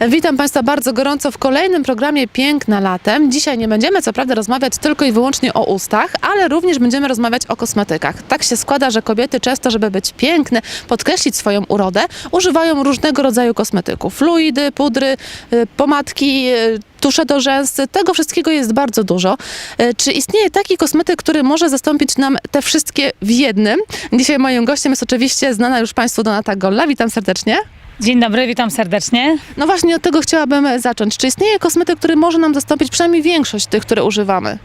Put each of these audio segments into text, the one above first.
Witam Państwa bardzo gorąco w kolejnym programie Piękna Latem. Dzisiaj nie będziemy co prawda rozmawiać tylko i wyłącznie o ustach, ale również będziemy rozmawiać o kosmetykach. Tak się składa, że kobiety często, żeby być piękne, podkreślić swoją urodę, używają różnego rodzaju kosmetyków. Fluidy, pudry, y, pomadki, y, tusze do rzęs, tego wszystkiego jest bardzo dużo. Y, Czy istnieje taki kosmetyk, który może zastąpić nam te wszystkie w jednym? Dzisiaj moim gościem jest oczywiście znana już Państwu Donata Golla. Witam serdecznie. Dzień dobry, witam serdecznie. No właśnie od tego chciałabym zacząć. Czy istnieje kosmetyk, który może nam zastąpić przynajmniej większość tych, które używamy?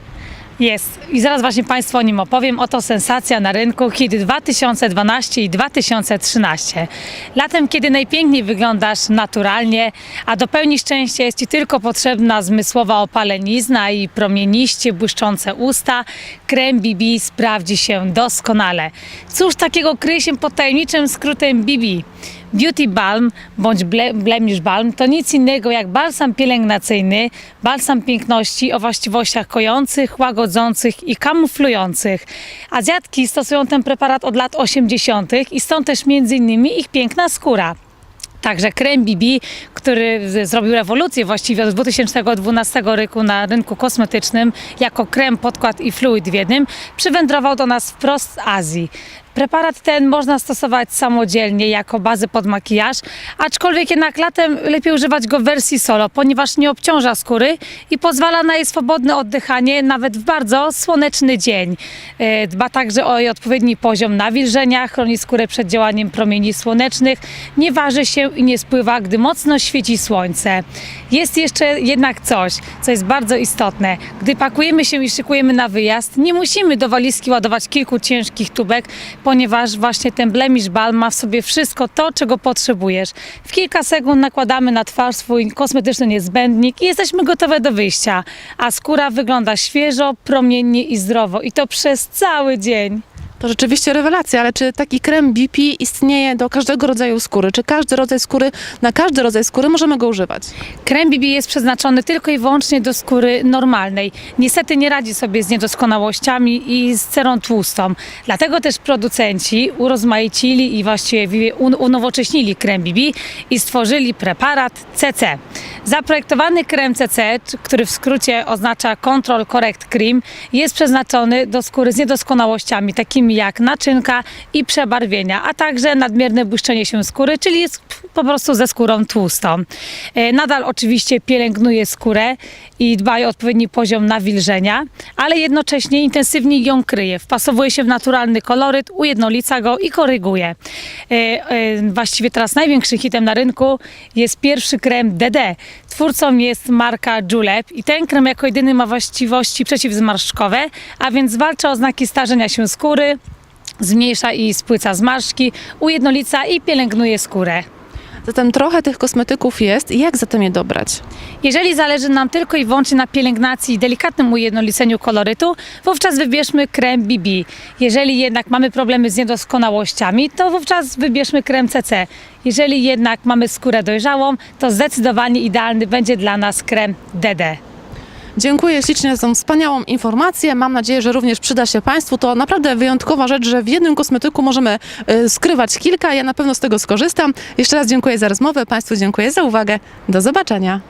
Jest. I zaraz właśnie Państwu o nim opowiem. Oto sensacja na rynku hit 2012 i 2013. Latem, kiedy najpiękniej wyglądasz naturalnie, a do pełni szczęścia jest Ci tylko potrzebna zmysłowa opalenizna i promieniście błyszczące usta, krem BB sprawdzi się doskonale. Cóż takiego kryje się pod tajemniczym skrótem BB? Beauty Balm bądź ble, Blemish Balm to nic innego jak balsam pielęgnacyjny, balsam piękności o właściwościach kojących, łagodzących i kamuflujących. Azjatki stosują ten preparat od lat 80. i stąd też innymi ich piękna skóra. Także krem BB, który zrobił rewolucję właściwie od 2012 roku na rynku kosmetycznym jako krem, podkład i fluid w jednym, przywędrował do nas wprost z Azji. Preparat ten można stosować samodzielnie jako bazę pod makijaż, aczkolwiek jednak latem lepiej używać go w wersji solo, ponieważ nie obciąża skóry i pozwala na jej swobodne oddychanie nawet w bardzo słoneczny dzień. E, Dba także o jej odpowiedni poziom nawilżenia, chroni skórę przed działaniem promieni słonecznych, nie waży się i nie spływa, gdy mocno świeci słońce. Jest jeszcze jednak coś, co jest bardzo istotne. Gdy pakujemy się i szykujemy na wyjazd, nie musimy do walizki ładować kilku ciężkich tubek, ponieważ właśnie ten Blemish Balm ma w sobie wszystko to, czego potrzebujesz. W kilka sekund nakładamy na twarz swój kosmetyczny niezbędnik i jesteśmy gotowe do wyjścia, a skóra wygląda świeżo, promiennie i zdrowo i to przez cały dzień. To rzeczywiście rewelacja, ale czy taki krem BP istnieje do każdego rodzaju skóry? Czy każdy rodzaj skóry, na każdy rodzaj skóry możemy go używać? Krem BB jest przeznaczony tylko i wyłącznie do skóry normalnej. Niestety nie radzi sobie z niedoskonałościami i z cerą tłustą. Dlatego też producenci urozmaicili i właściwie un- unowocześnili krem BB i stworzyli preparat CC. Zaprojektowany krem CC, który w skrócie oznacza Control Correct Cream, jest przeznaczony do skóry z niedoskonałościami, takimi jak naczynka i przebarwienia, a także nadmierne błyszczenie się skóry, czyli jest po prostu ze skórą tłustą. E, Nadal oczywiście pielęgnuje skórę i dba o odpowiedni poziom nawilżenia, ale jednocześnie intensywnie ją kryje. Wpasowuje się w naturalny koloryt, ujednolica go i koryguje. E, e, Właściwie teraz największym hitem na rynku jest pierwszy krem DD. Twórcą jest marka Julep i ten krem jako jedyny ma właściwości przeciwzmarszczkowe, a więc zwalcza oznaki starzenia się skóry, zmniejsza i spłyca zmarszczki, ujednolica i pielęgnuje skórę. Zatem trochę tych kosmetyków jest. Jak zatem je dobrać? Jeżeli zależy nam tylko i wyłącznie na pielęgnacji i delikatnym ujednoliceniu kolorytu, wówczas wybierzmy krem BB. Jeżeli jednak mamy problemy z niedoskonałościami, to wówczas wybierzmy krem CC. Jeżeli jednak mamy skórę dojrzałą, to zdecydowanie idealny będzie dla nas krem DD. Dziękuję ślicznie za tą wspaniałą informację. Mam nadzieję, że również przyda się Państwu. To naprawdę wyjątkowa rzecz, że w jednym kosmetyku możemy y, skrywać kilka. Ja na pewno z tego skorzystam. Jeszcze raz dziękuję za rozmowę. Państwu dziękuję za uwagę. Do zobaczenia.